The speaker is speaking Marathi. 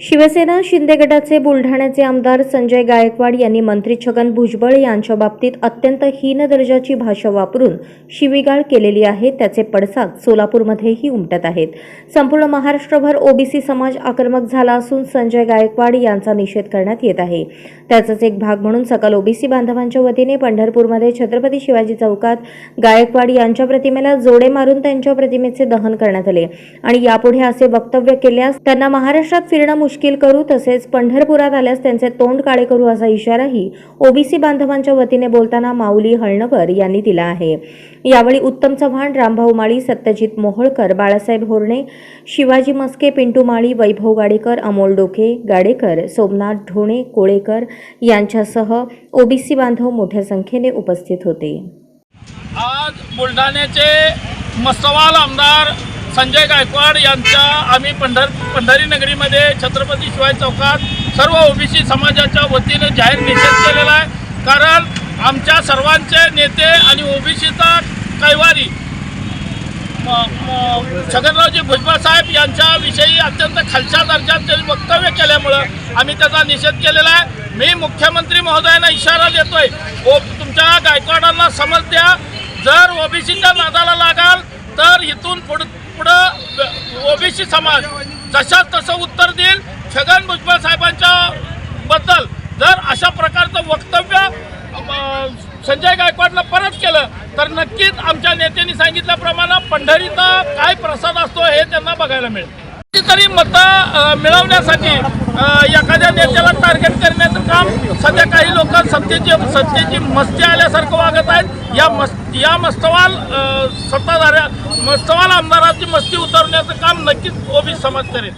शिवसेना शिंदे गटाचे बुलढाण्याचे आमदार संजय गायकवाड यांनी मंत्री छगन भुजबळ यांच्या बाबतीत अत्यंत हीन दर्जाची भाषा वापरून शिवीगाळ केलेली आहे. त्याचे पडसाद सोलापूरमध्येही उमटत आहेत. संपूर्ण महाराष्ट्रभर ओबीसी समाज आक्रमक झाला असून संजय गायकवाड यांचा निषेध करण्यात येत आहे. त्याचाच एक भाग म्हणून सकल ओबीसी बांधवांच्या वतीने पंढरपूरमध्ये छत्रपती शिवाजी चौकात गायकवाड यांच्या प्रतिमेला जोडे मारून त्यांच्या प्रतिमेचे दहन करण्यात आले. आणि यापुढे असे वक्तव्य केल्यास त्यांना महाराष्ट्रात फिरणं मुश्किल करू तसेच पंढरपुरात आल्यास त्यांचे तोंड काळे करू असा इशाराही ओबीसी बांधवांच्या वतीने बोलताना माऊली हळणकर यांनी दिला आहे. यावेळी उत्तम चव्हाण रामभाऊ माळी सत्यजित मोहोळकर बाळासाहेब होर्णे शिवाजी मस्के पिंटू माळी वैभव गाडेकर अमोल डोके गाडेकर सोमनाथ ढोणे कोळेकर यांच्यासह ओबीसी बांधव मोठ्या संख्येने उपस्थित होते. आज बुलढाण्याचे मस्तवाल आमदार संजय गायकवाड यांच्या आम्ही पंढर पंढरी नगरीमध्ये छत्रपती शिवाजी चौकात सर्व ओबीसी समाजाच्या वतीने जाहीर निषेध केलेला आहे. कारण आमच्या सर्वांचे नेते आणि ओबीसीचा कैवारी म- छगनरावजी भुजबळ साहेब यांच्याविषयी अत्यंत खालच्या दर्जाचे वक्तव्य केल्यामुळं आम्ही त्याचा निषेध केलेला आहे. मी मुख्यमंत्री महोदयांना इशारा देतोय. ओ तुमच्या गायकवाडांना समज द्या. जर ओबीसीच्या नादाला लागाल तर इथून पुढ पुढं ओबीसी समाज जशाच तसं उत्तर देईल छगन भुजबळ साहेबांच्या बद्दल. जर अशा प्रकारचं वक्तव्य संजय गायकवाडला परत केलं तर नक्कीच आमच्या नेत्यांनी सांगितल्याप्रमाणे पंढरीचा काय प्रसाद असतो हे त्यांना बघायला मिळेल. कितीतरी मतं मिळवण्यासाठी एखाद्या नेत्याला टार्गेट करण्याचं काम सध्या काही लोक सत्तेची सत्तेची मस्ती आल्यासारखं वागत आहेत. या मस् या मस्तवाल सत्ताधाऱ्या मस्तवाल आमदाराची मस्ती उतरवण्याचं काम नक्कीच ओबीसी समाज करेल.